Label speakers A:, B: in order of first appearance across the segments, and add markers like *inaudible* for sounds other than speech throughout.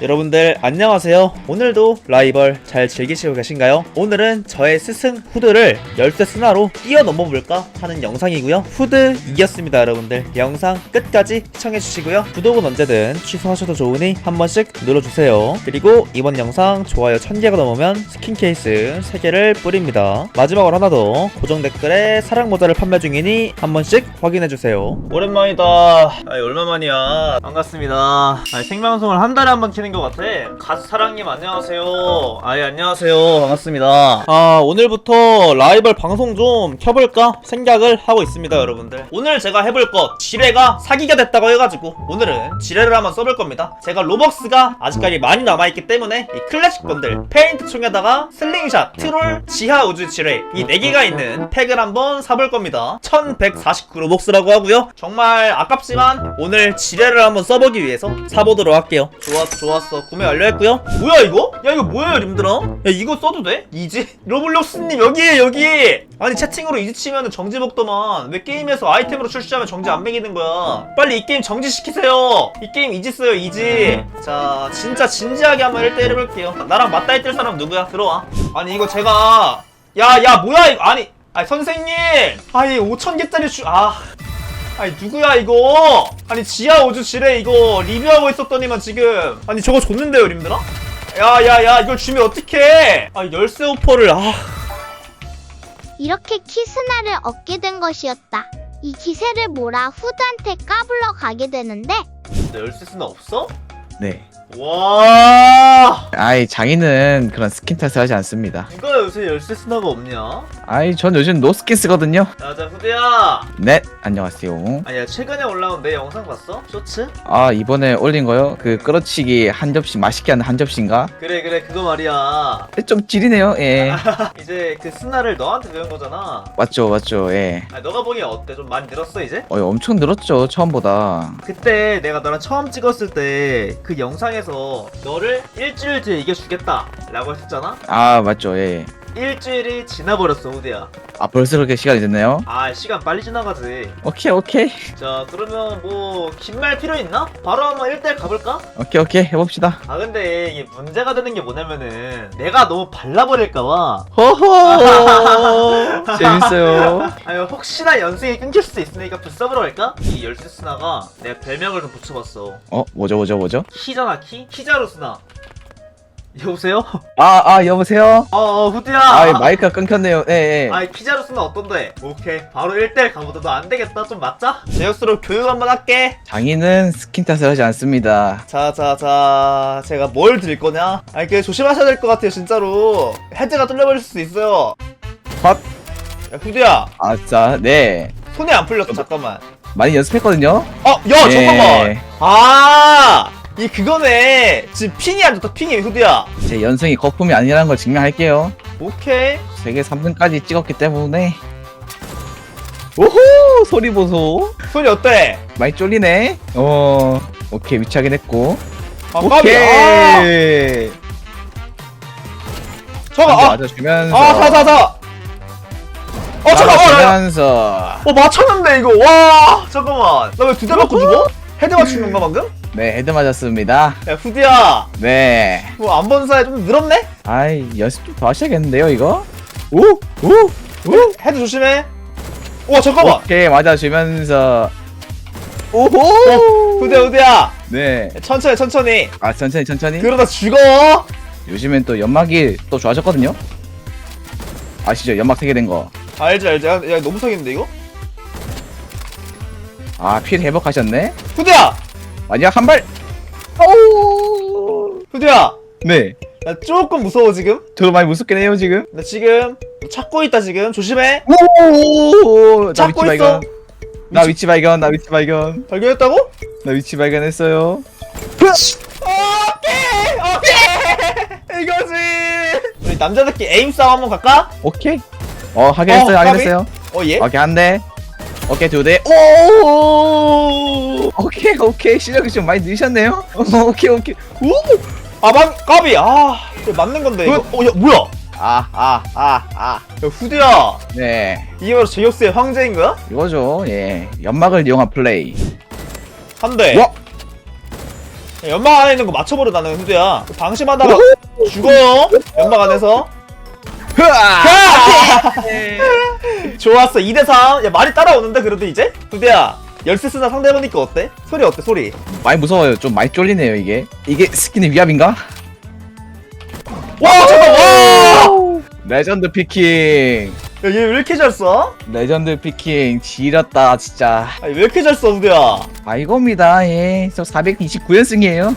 A: 여러분들 안녕하세요. 오늘도 라이벌 잘 즐기시고 계신가요? 오늘은 저의 스승 후드를 열쇠 스나로 뛰어넘어 볼까 하는 영상이고요. 후드 이겼습니다, 여러분들. 영상 끝까지 시청해 주시고요. 구독은 언제든 취소하셔도 좋으니 한 번씩 눌러주세요. 그리고 이번 영상 좋아요 1000개가 넘으면 스킨 케이스 3개를 뿌립니다. 마지막으로 하나 더 고정 댓글에 사랑 모자를 판매 중이니 한 번씩 확인해 주세요. 오랜만이다. 아이 얼마만이야. 반갑습니다. 아 생방송을 한 달에 한 번 키는 것 같아. 가수 사랑님 안녕하세요. 아이 안녕하세요. 반갑습니다. 아 오늘부터 라이벌 방송 좀 켜볼까 생각을 하고 있습니다, 여러분들. 오늘 제가 해볼 것 지뢰가 사기가 됐다고 해가지고 오늘은 지뢰를 한번 써볼 겁니다. 제가 로벅스가 아직까지 많이 남아있기 때문에 이 클래식 번들 페인트 총에다가 슬링샷, 트롤, 지하 우주 지뢰 이 4개가 있는 팩을 한번 사볼 겁니다. 1149 로벅스라고 하고요. 정말 아깝지만 오늘 지뢰를 한번 써보기 위해서 사보도록 할게요. 좋았어, 좋았어. 구매 완료했고요. 뭐야 이거? 야 이거 뭐예요, 님들아? 야 이거 써도 돼? 이지? *laughs* 로블록스님 여기에 여기. 아니 채팅으로 이지 치면은 정지 먹더만 왜 게임에서 아이템으로 출시하면 정지 안 매기는 거야? 빨리 이 게임 정지 시키세요. 이 게임 이지 써요, 이지. 자, 진짜 진지하게 한번 1대1 해볼게요. 나랑 맞다 이 뜰 사람 누구야? 들어와. 아니 이거 제가 야, 야, 뭐야 이거? 아니, 아니 선생님. 아니 5천 개짜리 주 아. 아니 누구야 이거? 아니 지하 우주 지뢰 이거 리뷰하고 있었더니만 지금 아니 저거 줬는데요, 님들아? 야야야 이걸 주면 어떡해? 아 열쇠 오퍼를 아.
B: 이렇게 키스나를 얻게 된 것이었다. 이 기세를 몰아 후드한테 까불러 가게 되는데
A: 너 열쇠 쓰나 없어?
C: 네.
A: 와.
C: 아이 장인은 그런 스킨 탓을 하지 않습니다.
A: 누가 요새 열쇠 쓰나가 없냐?
C: 아이 전 요즘 노스킨 쓰거든요.
A: 야자 후대야.
C: 네 안녕하세요.
A: 아니야 최근에 올라온 내 영상 봤어? 쇼츠?
C: 아 이번에 올린 거요? 그 끌어치기 한 접시 맛있게 하는 한 접시인가?
A: 그래 그래 그거 말이야.
C: 좀 지리네요. 예. *laughs*
A: 이제 그 스나를 너한테 배운 거잖아.
C: 맞죠 맞죠. 예.
A: 아 너가 보기엔 어때? 좀 많이 늘었어 이제?
C: 어 엄청 늘었죠 처음보다.
A: 그때 내가 너랑 처음 찍었을 때 그 영상에 서 너를 일주일 뒤에 이겨주겠다 라고 했었잖아?
C: 아 맞죠 예.
A: 일주일이 지나버렸어 후대야
C: 아 벌써 그렇게 시간이 됐나요?
A: 아 시간 빨리 지나가지
C: 오케이 오케이
A: 자 그러면 뭐 긴 말 필요 있나? 바로 한번 1대1 가볼까?
C: 오케이 오케이 해봅시다.
A: 아 근데 이게 문제가 되는 게 뭐냐면은 내가 너무 발라버릴까봐
C: 허허 *laughs* 재밌어요.
A: 아니 혹시나 연승이 끊길 수도 있으니까 불사으로 할까? 이 열쇠 스나가 내가 별명을 좀 붙여봤어
C: 어 뭐죠 뭐죠 뭐죠?
A: 키잖아 키? 키자루 스나 여보세요?
C: 아 아 여보세요?
A: 어 어 후드야
C: 아 마이크가 끊겼네요. 예 예.
A: 아이 키자루 스나 어떤데? 오케이 바로 1대1 가보자 너 안 되겠다 좀 맞자? 제역스로 교육 한번 할게
C: 장인은 스킨 탓을 하지 않습니다.
A: 자 자 자 제가 뭘 드릴 거냐? 아니 그 조심하셔야 될 것 같아요 진짜로 헤드가 뚫려버릴 수 있어요
C: 헛.
A: 야 후드야
C: 아싸 네.
A: 손에 안 풀렸어 잠깐만
C: 많이 연습했거든요.
A: 어! 야
C: 예.
A: 잠깐만 아! 이 그거네 지금 핑이 안 좋다 핑이 후드야
C: 제 연승이 거품이 아니라는 걸 증명할게요.
A: 오케이
C: 세계 3등까지 찍었기 때문에. 오호 소리 보소.
A: 손이 어때?
C: 많이 쫄리네. 어 오케이 위치 확인했고.
A: 아 아!
C: 오케이.
A: 잠깐 아!
C: 맞아주면서.
A: 아 자자자 어 잠깐만 어, 나-
C: 맞아주면서.
A: 어 맞췄는데 이거 와 잠깐만 나 왜 두 대 맞고 죽어? 헤드 맞춘 건가 방금?
C: 네 헤드 맞았습니다.
A: 야 후드야
C: 네.
A: 뭐 안 본 사이 좀 늘었네?
C: 아이 연습 좀 더 하셔야겠는데요 이거? 오 오.
A: 오? 헤드 조심해 와 잠깐만
C: 오케이 맞아주면서. 오호.
A: 후드야 후드야
C: 네.
A: 천천히 천천히
C: 아 천천히 천천히.
A: 그러다 죽어
C: 요즘엔 또 연막이 또 좋아졌거든요. 아시죠? 연막 세개 된 거.
A: 알지 알지 야, 야 너무 사기인데 이거?
C: 아 피해 회복하셨네.
A: 후드야
C: 마지막 한 발. 오.
A: 후드야
C: 네.
A: 나 조금 무서워 지금
C: 저도 많이 무섭긴 해요 지금.
A: 나 지금 찾고 있다 지금 조심해
C: 오. 나
A: 찾고
C: 위치
A: 있어
C: 발견. 나 위치 발견. 나 위치 발견.
A: 발견했다고?
C: 나 위치 발견했어요.
A: 오케이 오케이 *laughs* 이거지 우리 남자들끼리 에임 싸움 한번 갈까?
C: 오케이. 어 확인했어요.
A: 어,
C: 확인했어요.
A: 어 예?
C: 오케이 한 대. 오케이 두 대. 오. 오케이 오케이 실력이 좀 많이 늘으셨네요. *laughs* 오케이 오케이. 오.
A: 아방 까비 아 이거 맞는 건데 이거 어야 뭐야
C: 아 아 아 아.
A: 야 후드야
C: 네.
A: 이게 바로 제이홉스의 황제인 거야?
C: 이거죠. 예. 연막을 이용한 플레이.
A: 한대
C: 와.
A: 연막 안에 있는 거 맞춰버려 나는 후드야 방심하다가 죽어요 연막 안에서
C: 흐아!
A: 가! 좋았어 2대3 야 말이 따라오는데 그래도 이제? 후드야 열쇠 쓰나 상대해보니까 어때? 소리 어때 소리
C: 많이 무서워요. 좀 많이 쫄리네요 이게. 이게 스킨의 위압인가?
A: 와 잠깐 와!
C: 레전드 피킹.
A: 왜 이렇게 잘 써?
C: 레전드 피킹 지렸다 진짜.
A: 아니, 왜 이렇게 잘 써, 후드야?
C: 아 이겁니다. 예. 저 429연승이에요.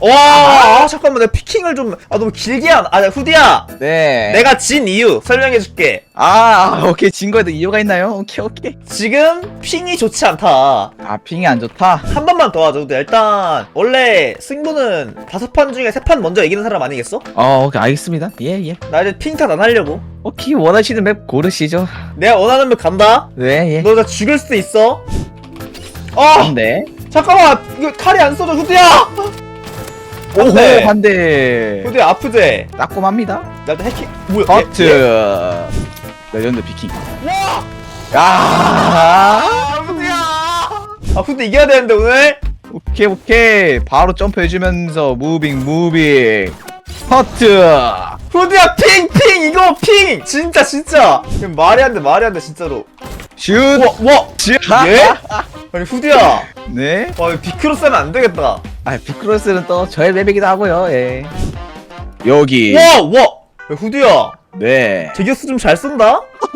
A: 와, 아, 잠깐만, 내가 피킹을 좀, 아, 너무 길게 한, 아, 후드야!
C: 네.
A: 내가 진 이유 설명해줄게.
C: 아 오케이 진 거에도 이유가 있나요? 오케이 오케이.
A: 지금 핑이 좋지 않다.
C: 아 핑이 안 좋다.
A: 한 번만 더 하자, 후드야. 일단, 원래 승부는 다섯 판 중에 세 판 먼저 이기는 사람 아니겠어?
C: 어 오케이 알겠습니다. 예 예.
A: 나 이제 핑탓 안 하려고.
C: 오케이 원하시는 맵 고르시죠.
A: 내가 원하는 맵 간다?
C: 네 예.
A: 너 나 죽일 수도 있어? 어!
C: 네.
A: 잠깐만! 이거 칼이 안 써져, 후드야!
C: 오호
A: 네.
C: 반대.
A: 후드야, 아프지?
C: 따끔합니다.
A: 나도 해킹, 뭐야?
C: 버트.
A: 얘- 얘-
C: 레전드 피킹.
A: 와!
C: 야.
A: 아, 후드야! 아, 후드 이겨야 되는데, 오늘?
C: 오케이 오케이 바로 점프해주면서 무빙 무빙 퍼트
A: 후드야 핑 핑 이거 핑 진짜 진짜 말이 안 돼 말이 안 돼 진짜로
C: 슛
A: 와와
C: 슛.
A: 예? 아니 후드야
C: 네.
A: 와 이거 비크로스 하면 안 되겠다
C: 아 비크로스는 또 저의 맵이기도 하고요. 예. 여기.
A: 와와 후드야
C: 네.
A: 제기스 좀 잘 쓴다 *laughs*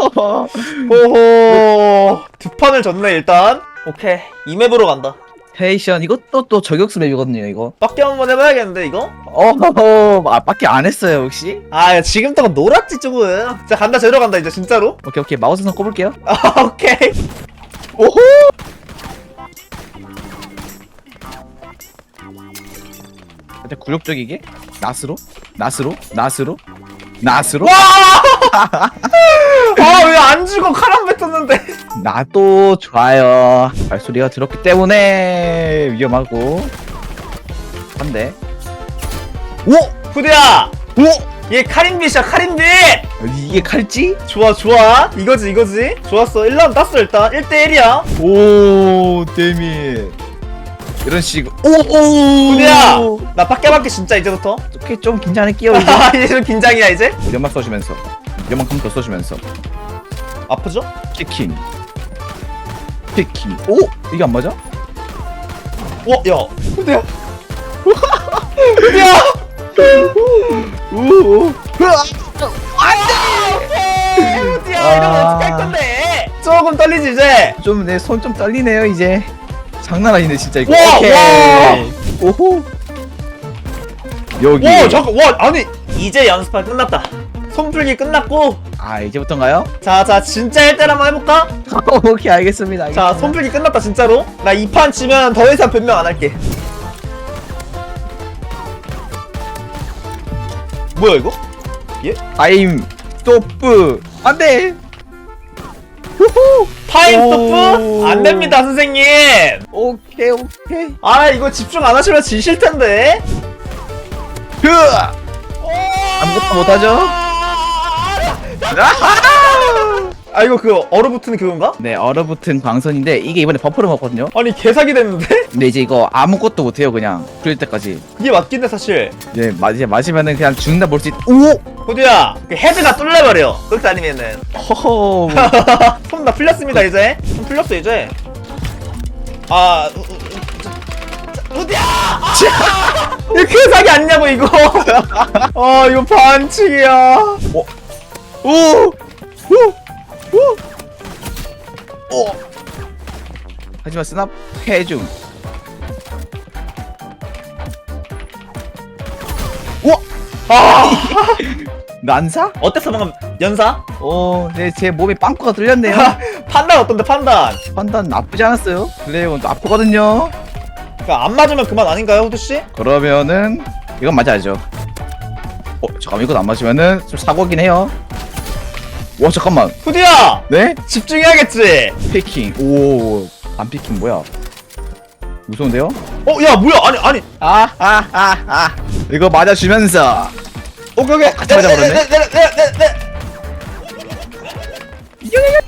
A: 호호 두 판을 졌네 일단 오케이 이 맵으로 간다
C: 페이션 이것도 또 저격수 맵이거든요 이거.
A: 빡게 한번 해봐야겠는데 이거
C: 어허 아 밖에 안 했어요 혹시?
A: 아 지금 동안 놀았지 조금 자 간다 제로 간다 이제 진짜로
C: 오케이 오케이 마우스 선 꼽을게요.
A: 아 *laughs* 오케이
C: 오호. 일단 굴욕적이게 낫으로 낫으로 낫으로 낫으로 *laughs*
A: 아왜 안 죽어 카람 뱉었는데 *laughs*
C: 나도 좋아요. 발소리가 들었기 때문에 위험하고. 한데. 오!
A: 후드야
C: 오!
A: 얘 카린빗이야 카린빗
C: 이게 칼지?
A: 좋아 좋아 이거지 이거지 좋았어 1라운드 땄어 일단 1대1이야
C: 오, 데미. 이런 식으로. 오! 오!
A: 후드야 나 빡게밖에 진짜 이제부터
C: 오케이, 좀 긴장할게요, 이제. *laughs*
A: 이제 좀 긴장이야 이제
C: 연막 써주면서. 연막 한번 더 써주면서.
A: 아프죠?
C: 키킹. 키킹. 오! 이게 안 맞아?
A: 어? 야 후드야 후드야
C: 오! 으아!
A: 후드야 이러면
C: 아.
A: 어떡할 건데 조금 떨리지 이제
C: 좀 내 손 좀 떨리네요, 이제. 장난 아니네, 진짜 이거.
A: 와,
C: 오케이.
A: 와.
C: 오호. 여기.
A: 와 잠깐 와 아니 이제 연습할 끝났다 손풀기 끝났고
C: 아 이제부터인가요?
A: 자자 진짜 1대1 한번 해볼까? *laughs*
C: 오케이 알겠습니다.
A: 자
C: 알겠습니다.
A: 손풀기 끝났다 진짜로 나 이판 지면 더 이상 변명 안 할게 뭐야 이거?
C: 타임 스토프 안돼. 후후.
A: 타임
C: 오.
A: 스토프? 안 됩니다 선생님
C: 오케이 오케이.
A: 아 이거 집중 안 하시면 지실 텐데
C: 흐. 아무것도 못하죠?
A: 아 이거 그 얼어붙은 그건가?
C: 네 얼어붙은 광선인데 이게 이번에 버프를 먹거든요.
A: 아니 개사기 됐는데?
C: 근데 이제 이거 아무것도 못해요 그냥 그럴 때까지.
A: 그게 맞긴 해 사실
C: 이제 마 이제 마시면은 그냥 죽는다 볼 수 있. 오.
A: 호두야 그 헤드가 뚫려버려 그렇게 아니면은
C: 허허. *laughs*
A: 손 다 풀렸습니다 이제 손 풀렸어 이제 아 저- 저- 우디야 아! *laughs* 이거 개사기 아니냐고 이거 아 이거 반칙이야
C: 오. 오. 오. 오. 하지만 스납 해중.
A: 아 *laughs*
C: 난사?
A: 어땠어 방금 연사
C: 어, 네, 제 몸에 빵꾸가 뚫렸네요. *laughs*
A: 판단 어떤데 판단
C: 판단 나쁘지 않았어요. 블레이건 아프거든요.
A: 그러니까 안 맞으면 그만 아닌가요 호두 씨
C: 그러면은 이건 맞아야죠. 어, 잠깐만 이건 안 맞으면은 좀 사고긴 해요. 와 잠깐만.
A: 후디야
C: 네?
A: 집중해야겠지
C: 피킹. 오, 안 피킹 뭐야? 무서운데요?
A: 어 야 뭐야 아니 아니
C: 아, 아, 아, 아. 이거 맞아주면서.
A: 오케이 오케이
C: 같이 맞아버렸네.
A: 네 네 네 네네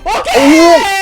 A: 오케이 후디야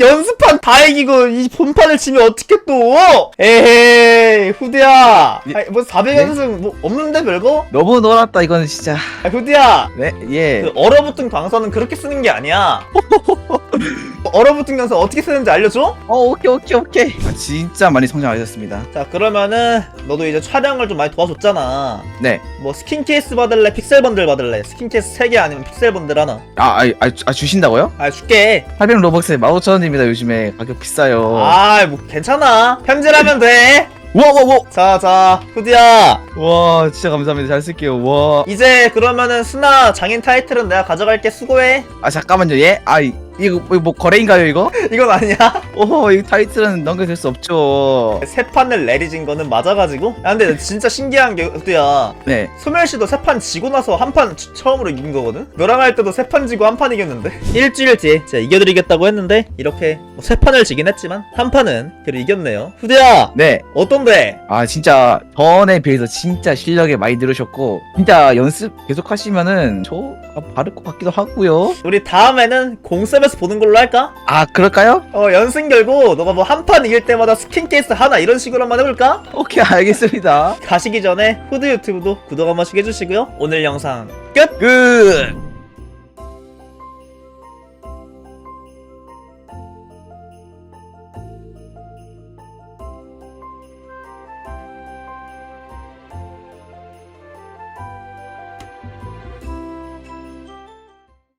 A: 연습판 다 이기고 이 본판을 지면 어떻게 또? 에헤이 후드야.
C: 예.
A: 아니, 뭐 400연승 뭐 없는데 별거?
C: 너무 놀았다 이거는 진짜.
A: 아, 후드야.
C: 네예.
A: 그 얼어붙은 광선은 그렇게 쓰는 게 아니야. *laughs* 얼어붙은 광선 어떻게 쓰는지 알려줘?
C: 어 오케이 오케이 오케이. 아, 진짜 많이 성장하셨습니다.
A: 자 그러면은 너도 이제 촬영을 좀 많이 도와줬잖아.
C: 네.
A: 뭐 스킨 케이스 받을래 픽셀 번들 받을래? 스킨 케이스 3개 아니면 픽셀 번들 하나?
C: 아, 아, 아, 아 주신다고요?
A: 아 줄게.
C: 800 로벅스에 15,000원 입니다 요즘에. 가격 비싸요.
A: 아 뭐 괜찮아. 편지하면 돼.
C: 와와와
A: 자 자 후디야.
C: 와 진짜 감사합니다. 잘 쓸게요. 와아
A: 이제 그러면은 스나 장인 타이틀은 내가 가져갈게. 수고해.
C: 잠깐만요. 얘아 이 거 뭐, 뭐 거래인가요 이거? *laughs*
A: 이건 아니야.
C: 오호 이 타이틀은 넘겨줄 수 없죠.
A: 세 판을 내리진 거는 맞아가지고? 야 근데 진짜 신기한 게 후디야?
C: 네.
A: 소멸 씨도 세 판 지고 나서 한 판 처음으로 이긴 거거든? 너랑 할 때도 세 판 지고 한 판 이겼는데? *laughs* 일주일 뒤에 제가 이겨드리겠다고 했는데 이렇게 뭐 세 판을 지긴 했지만 한 판은 그래도 이겼네요. 후디야!
C: 네.
A: 어떤데?
C: 아 진짜 전에 비해서 진짜 실력이 많이 늘으셨고 진짜 연습 계속 하시면은 저 바를 것 같기도 하고요.
A: 우리 다음에는 공 쌤에서 보는 걸로 할까?
C: 아 그럴까요?
A: 어 연승 결고 너가 뭐 한 판 이길 때마다 스킨 케이스 하나 이런 식으로 한번 해볼까?
C: 오케이 알겠습니다
A: 가시기 전에 후드 유튜브도 구독 한 번씩 해주시고요 오늘 영상 끝!
C: 끝